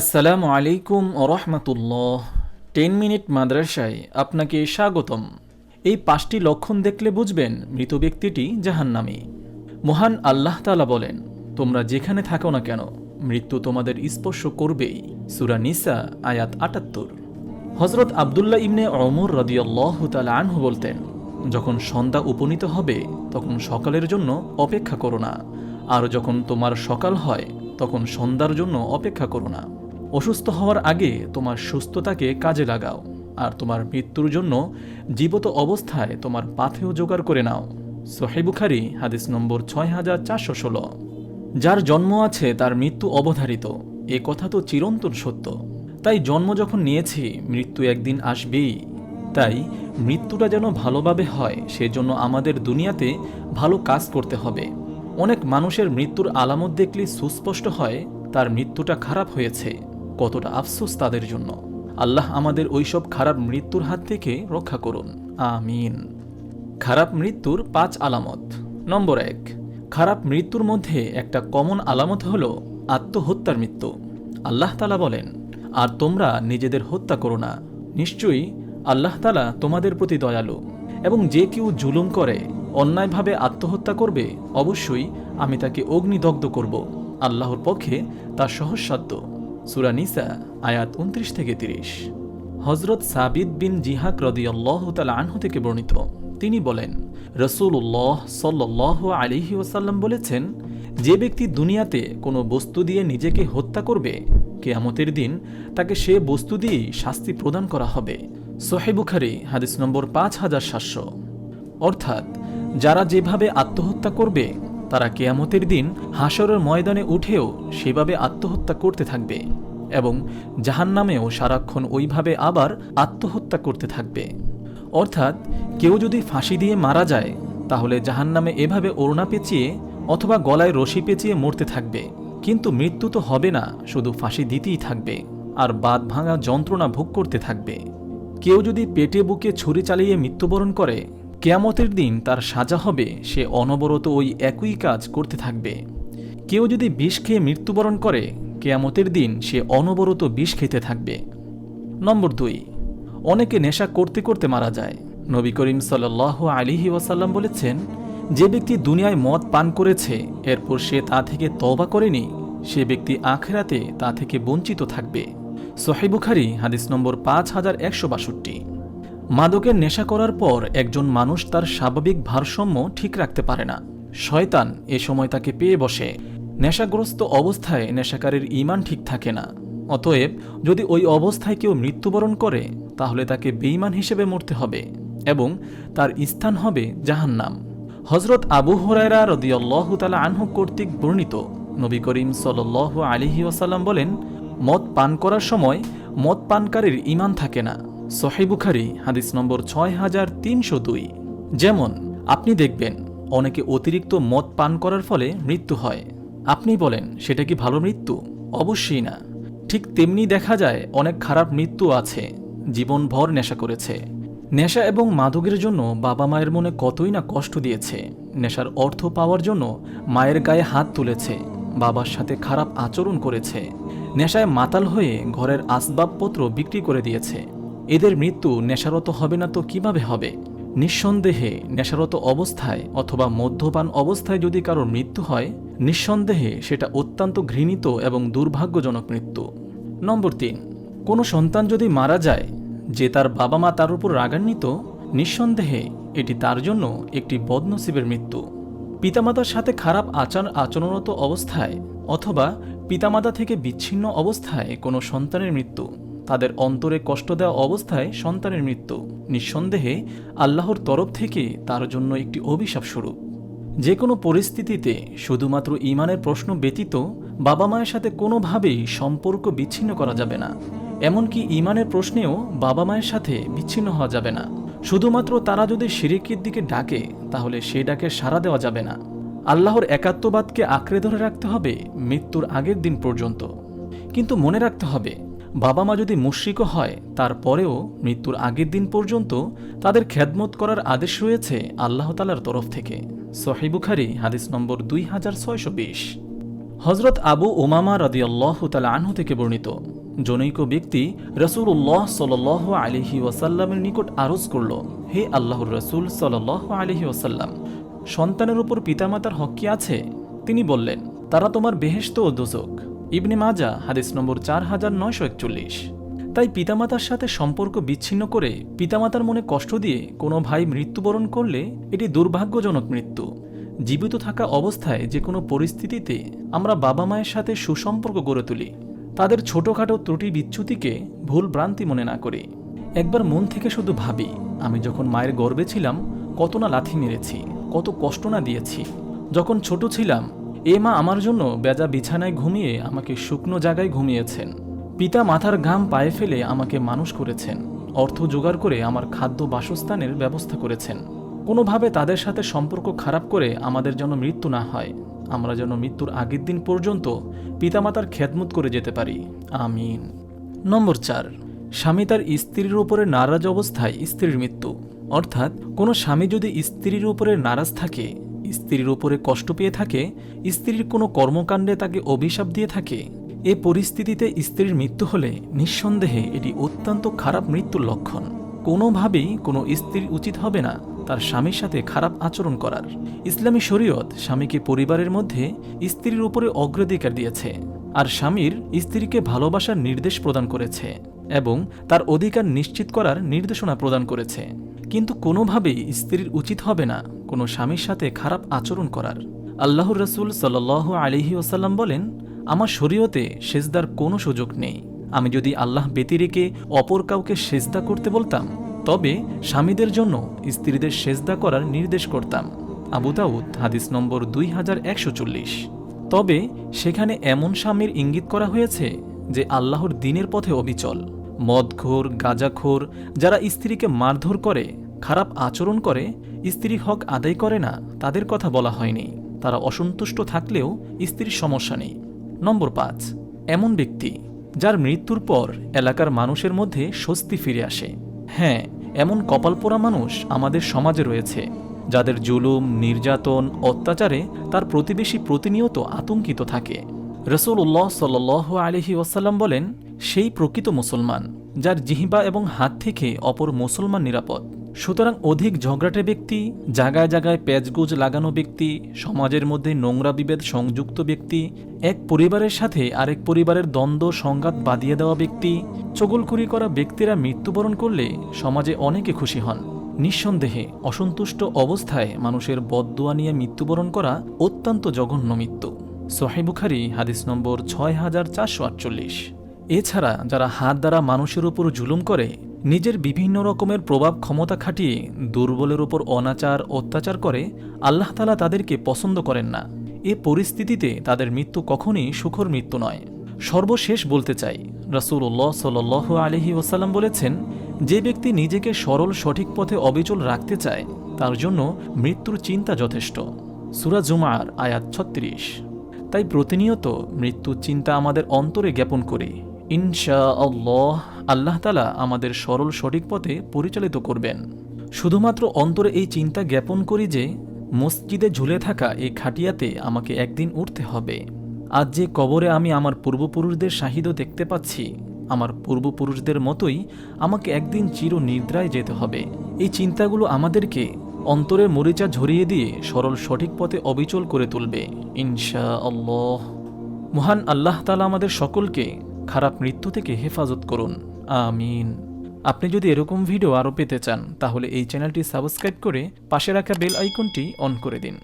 আসসালামু আলাইকুম রহমতুল্লাহ। Ten minute মাদ্রাসায় আপনাকে স্বাগতম। এই পাঁচটি লক্ষণ দেখলে বুঝবেন মৃত ব্যক্তিটি জাহান্নামী। মহান আল্লাহ তালা বলেন, তোমরা যেখানে থাকো না কেন, মৃত্যু তোমাদের স্পর্শ করবেই। সুরা নিসা, আয়াত আটাত্তর। হজরত আবদুল্লাহ ইবনে অমর রদিয়াল্লাহ তালা আনহু বলতেন, যখন সন্ধ্যা উপনীত হবে, তখন সকালের জন্য অপেক্ষা করো না। আর যখন তোমার সকাল হয়, তখন সন্ধ্যার জন্য অপেক্ষা করো না। অসুস্থ হওয়ার আগে তোমার সুস্থতাকে কাজে লাগাও, আর তোমার মৃত্যুর জন্য জীবত অবস্থায় তোমার পাথেও জোগাড় করে নাও। সোহেবুখারি হাদিস নম্বর ছয় হাজার চারশো ষোলো। যার জন্ম আছে তার মৃত্যু অবধারিত, এ কথা তো চিরন্তন সত্য। তাই জন্ম যখন নিয়েছি, মৃত্যু একদিন আসবেই। তাই মৃত্যুটা যেন ভালোভাবে হয়, সেজন্য আমাদের দুনিয়াতে ভালো কাজ করতে হবে। অনেক মানুষের মৃত্যুর আলামত দেখলে সুস্পষ্ট হয়, তার মৃত্যুটা খারাপ হয়েছে। কতটা আফসোস তাদের জন্য। আল্লাহ আমাদের ওইসব খারাপ মৃত্যুর হাত থেকে রক্ষা করুন। আমিন। খারাপ মৃত্যুর পাঁচ আলামত। নম্বর এক, খারাপ মৃত্যুর মধ্যে একটা কমন আলামত হল আত্মহত্যার মৃত্যু। আল্লাহ তালা বলেন, আর তোমরা নিজেদের হত্যা করো না। নিশ্চয়ই আল্লাহ তালা তোমাদের প্রতি দয়ালু। এবং যে কেউ জুলুম করে, অন্যায়ভাবে আত্মহত্যা করবে, অবশ্যই আমি তাকে অগ্নিদগ্ধ করব। আল্লাহর পক্ষে তা সহজসাধ্য। সুরা নিসা, আয়াত উনত্রিশ থেকে তিরিশ। হজরত সাবিদ বিন জিহাক রদিয়াল্লাহ তাল আনহু থেকে বর্ণিত, তিনি বলেন রসুল্লাহ সাল্লাহ আলিহি ওসাল্লাম বলেছেন, যে ব্যক্তি দুনিয়াতে কোনো বস্তু দিয়ে নিজেকে হত্যা করবে, কেয়ামতের দিন তাকে সে বস্তু দিয়েই শাস্তি প্রদান করা হবে। সোহেবুখারি হাদিস নম্বর পাঁচ হাজার সাতশো। অর্থাৎ, যারা যেভাবে আত্মহত্যা করবে তারা কেয়ামতের দিন হাসরের ময়দানে উঠেও সেভাবে আত্মহত্যা করতে থাকবে এবং জাহান নামেও সারাক্ষণ ওইভাবে আবার আত্মহত্যা করতে থাকবে। অর্থাৎ কেউ যদি ফাঁসি দিয়ে মারা যায়, তাহলে জাহান নামে এভাবে ওড়না পেঁচিয়ে অথবা গলায় রশি পেঁচিয়ে মরতে থাকবে। কিন্তু মৃত্যু তো হবে না, শুধু ফাঁসি দিতেই থাকবে আর বাদ ভাঙা যন্ত্রণা ভোগ করতে থাকবে। কেউ যদি পেটে বুকে ছুরি চালিয়ে মৃত্যুবরণ করে কেয়ামতের দিন তার সাজা হবে, সে অনবরত ওই একই কাজ করতে থাকবে। কেউ যদি বিষ খেয়ে মৃত্যুবরণ করে, কেয়ামতের দিন সে অনবরত বিষ খেতে থাকবে। নম্বর দুই, অনেকে নেশা করতে করতে মারা যায়। নবী করিম সাল আলিহি ওয়াসাল্লাম বলেছেন, যে ব্যক্তি দুনিয়ায় মদ পান করেছে, এরপর সে তা থেকে তওবা করেনি, সে ব্যক্তি আখেরাতে তা থেকে বঞ্চিত থাকবে। সোহেবুখারি হাদিস নম্বর পাঁচ হাজার একশো বাষট্টি। মাদকের নেশা করার পর একজন মানুষ তার স্বাভাবিক ভারসাম্য ঠিক রাখতে পারে না। শয়তান এ সময় তাকে পেয়ে বসে। নেশাগ্রস্ত অবস্থায় নেশাকারীর ইমান ঠিক থাকে না। অতএব যদি ওই অবস্থায় কেউ মৃত্যুবরণ করে, তাহলে তাকে বেইমান হিসেবে মরতে হবে এবং তার স্থান হবে জাহান্নাম। হজরত আবু হরাইরা রদিয়াল্লাহ তালা আনহু কর্তৃক বর্ণিত, নবী করিম সাল আলিহি ওসাল্লাম বলেন, মদ পান করার সময় মদ পানকারীর ইমান থাকে না। সহিবুখারি হাদিস নম্বর ছয় হাজার তিনশো দুই। যেমন, আপনি দেখবেন, অনেকে অতিরিক্ত মদ পান করার ফলে মৃত্যু হয়। আপনি বলেন, সেটা কি ভালো মৃত্যু? অবশ্যই না। ঠিক তেমনি দেখা যায়, অনেক খারাপ মৃত্যু আছে। জীবনভর নেশা করেছে। নেশা এবং মাদকের জন্য বাবা মায়ের মনে কতই না কষ্ট দিয়েছে। নেশার অর্থ পাওয়ার জন্য মায়ের গায়ে হাত তুলেছে, বাবার সাথে খারাপ আচরণ করেছে। নেশায় মাতাল হয়ে ঘরের আসবাবপত্র বিক্রি করে দিয়েছে। এদের মৃত্যু নেশারত হবে না তো কীভাবে হবে? নিঃসন্দেহে নেশারত অবস্থায় অথবা মদ্যপান অবস্থায় যদি কারোর মৃত্যু হয়, নিঃসন্দেহে সেটা অত্যন্ত ঘৃণিত এবং দুর্ভাগ্যজনক মৃত্যু। নম্বর তিন, কোনো সন্তান যদি মারা যায়, যে তার বাবা মা তার উপর রাগান্বিত, নিঃসন্দেহে এটি তার জন্য একটি বদনসিবের মৃত্যু। পিতামাতার সাথে খারাপ আচার আচরণরত অবস্থায় অথবা পিতামাতা থেকে বিচ্ছিন্ন অবস্থায় কোনো সন্তানের মৃত্যু। তাদের অন্তরে কষ্ট দেওয়া অবস্থায় সন্তানের মৃত্যু। নিঃসন্দেহে আল্লাহর তরফ থেকে তার জন্য একটি অভিশাপ স্বরূপ। যে কোনো পরিস্থিতিতে শুধুমাত্র ইমানের প্রশ্ন ব্যতীত বাবা মায়ের সাথে কোনোভাবেই সম্পর্ক বিচ্ছিন্ন করা যাবে না। এমনকি ইমানের প্রশ্নেও বাবা মায়ের সাথে বিচ্ছিন্ন হওয়া যাবে না। শুধুমাত্র তারা যদি শিরিকের দিকে ডাকে, তাহলে সে ডাকে সাড়া দেওয়া যাবে না। আল্লাহর একাত্মবাদকে আঁকড়ে ধরে রাখতে হবে মৃত্যুর আগের দিন পর্যন্ত। কিন্তু মনে রাখতে হবে বাবা মা যদি মুশ্রিকও হয়, তারপরেও মৃত্যুর আগের দিন পর্যন্ত তাদের খ্যাদমত করার আদেশ রয়েছে আল্লাহ তালার তরফ থেকে। সহিবুখারি হাদিস নম্বর দুই হাজার ছয়শো বিশ। হজরত আবু ওমামা রদিয়াল্লাহ তালা আনহু থেকে বর্ণিত, জনৈক ব্যক্তি রসুল্লাহ সাল আলিহি ওয়াসাল্লামের নিকট আরজ করল, হে আল্লাহর রসুল সাল আলিহি ওয়াসাল্লাম, সন্তানের উপর পিতামাতার হক কি আছে? তিনি বললেন, তারা তোমার বেহেস্ত ও দোজক ইবনে মাজা হাদিস নম্বর চার হাজার নয়শো একচল্লিশ। তাই পিতামাতার সাথে সম্পর্ক বিচ্ছিন্ন করে পিতামাতার মনে কষ্ট দিয়ে কোনো ভাই মৃত্যুবরণ করলে এটি দুর্ভাগ্যজনক মৃত্যু। জীবিত থাকা অবস্থায় যে কোনো পরিস্থিতিতে আমরা বাবা মায়ের সাথে সুসম্পর্ক গড়ে তুলি। তাদের ছোটোখাটো ত্রুটি বিচ্যুতিকে ভুল ভ্রান্তি মনে না করি। একবার মন থেকে শুধু ভাবি, আমি যখন মায়ের গর্বে ছিলাম, কত না লাথি মেরেছি, কত কষ্ট না দিয়েছি। যখন ছোট ছিলাম এ মা আমার জন্য বেজা বিছানায় ঘুমিয়ে আমাকে শুকনো জায়গায় ঘুমিয়েছেন। পিতা মাথার ঘাম পায়ে ফেলে আমাকে মানুষ করেছেন, অর্থ জোগাড় করে আমার খাদ্য বাসস্থানের ব্যবস্থা করেছেন। কোনোভাবে তাদের সাথে সম্পর্ক খারাপ করে আমাদের যেন মৃত্যু না হয়, আমরা যেন মৃত্যুর আগের দিন পর্যন্ত পিতামাতার খেদমত করে যেতে পারি। আমিন। নম্বর চার, স্বামী তার স্ত্রীর উপরে নারাজ অবস্থায় স্ত্রীর মৃত্যু। অর্থাৎ কোনো স্বামী যদি স্ত্রীর উপরে নারাজ থাকে স্ত্রীর উপরে কষ্ট পেয়ে থাকে, স্ত্রীর কোনো কর্মকাণ্ডে তাকে অভিশাপ দিয়ে থাকে। এ পরিস্থিতিতে স্ত্রীর মৃত্যু হলে নিঃসন্দেহে এটি অত্যন্ত খারাপ মৃত্যুর লক্ষণ। কোনোভাবেই কোনো স্ত্রীর উচিত হবে না তার স্বামীর সাথে খারাপ আচরণ করার। ইসলামী শরীয়ত স্বামীকে পরিবারের মধ্যে স্ত্রীর উপরে অগ্রাধিকার দিয়েছে আর স্বামীর স্ত্রীকে ভালোবাসার নির্দেশ প্রদান করেছে এবং তার অধিকার নিশ্চিত করার নির্দেশনা প্রদান করেছে। কিন্তু কোনোভাবেই স্ত্রীর উচিত হবে না। কোনো স্বামীর সাথে খারাপ আচরণ করার। আল্লাহর রসুল সাল আলিহি ওসাল্লাম বলেন, আমার শরীয়তে সেজদার কোনো সুযোগ নেই। আমি যদি আল্লাহ ব্যতিরেকে অপর কাউকে সেজদা করতে বলতাম, তবে স্বামীদের জন্য স্ত্রীদের সেজদা করার নির্দেশ করতাম। আবু দাউদ, হাদিস নম্বর দুই হাজার একশো চল্লিশ। তবে সেখানে এমন স্বামীর ইঙ্গিত করা হয়েছে যে আল্লাহর দিনের পথে অবিচল। মদখোর, গাজাখোর, যারা স্ত্রীকে মারধর করে, খারাপ আচরণ করে স্ত্রীর হক আদায় করে না, তাদের কথা বলা হয়নি। তারা অসন্তুষ্ট থাকলেও স্ত্রীর সমস্যা নেই। নম্বর পাঁচ, এমন ব্যক্তি যার মৃত্যুর পর এলাকার মানুষের মধ্যে স্বস্তি ফিরে আসে। হ্যাঁ এমন কপালপোড়া মানুষ আমাদের সমাজে রয়েছে, যাদের জুলুম, নির্যাতন, অত্যাচারে তার প্রতিবেশী প্রতিনিয়ত আতঙ্কিত থাকে। রসুল রসুল্লাহ সাল আলহি ওয়াসাল্লাম বলেন, সেই প্রকৃত মুসলমান, যার জিহিবা এবং হাত থেকে অপর মুসলমান নিরাপদ। সুতরাং অধিক ঝগড়াটে ব্যক্তি জায়গায় জায়গায় প্যাচগুজ লাগানো ব্যক্তি, সমাজের মধ্যে নোংরা বিভেদ সংযুক্ত ব্যক্তি, এক পরিবারের সাথে আরেক পরিবারের দ্বন্দ্ব, সংঘাত বাদিয়ে দেওয়া ব্যক্তি চগলকুরি করা ব্যক্তিরা মৃত্যুবরণ করলে সমাজে অনেকে খুশি হন। নিঃসন্দেহে অসন্তুষ্ট অবস্থায় মানুষের বদদোয়া নিয়ে মৃত্যুবরণ করা অত্যন্ত জঘন্য মৃত্যু। সোহেবুখারি হাদিস নম্বর ছয় হাজার চারশো আটচল্লিশ। এছাড়া যারা হাত দ্বারা মানুষের উপর জুলুম করে নিজের বিভিন্ন রকমের প্রভাব ক্ষমতা খাটিয়ে দুর্বলের উপর অনাচার, অত্যাচার করে, আল্লাহ তালা তাদেরকে পছন্দ করেন না। এ পরিস্থিতিতে তাদের মৃত্যু কখনই সুখর মৃত্যু নয়। সর্বশেষ বলতে চাই রাসুল্লাহ সাল আলহি ওসাল্লাম বলেছেন, যে ব্যক্তি নিজেকে সরল, সঠিক পথে অবিচল রাখতে চায়, তার জন্য মৃত্যুর চিন্তা যথেষ্ট। সুরা জুমার আয়াত ছত্রিশ। তাই প্রতিনিয়ত মৃত্যুর চিন্তা আমাদের অন্তরে জ্ঞাপন করি। ইনশা আল্লাহ আল্লাহ তালা আমাদের সরল সঠিক পথে পরিচালিত করবেন। শুধুমাত্র অন্তরে এই চিন্তা জ্ঞাপন করি যে, মসজিদে ঝুলে থাকা এই খাটিয়াতে আমাকে একদিন উঠতে হবে। আজ যে কবরে আমি আমার পূর্বপুরুষদের শাহিদও দেখতে পাচ্ছি, আমার পূর্বপুরুষদের মতোই আমাকে একদিন চির নিদ্রায় যেতে হবে। এই চিন্তাগুলো আমাদেরকে অন্তরের মরিচা ঝরিয়ে দিয়ে সরল সঠিক পথে অবিচল করে তুলবে। ইনশা আল্লাহ মহান আল্লাহ তালা আমাদের সকলকে খারাপ মৃত্যু থেকে হেফাজত করুন। আমিন। আপনি যদি এরকম ভিডিও আরও পেতে চান, তাহলে এই চ্যানেলটি সাবস্ক্রাইব করে পাশে রাখা বেল আইকনটি অন করে দিন।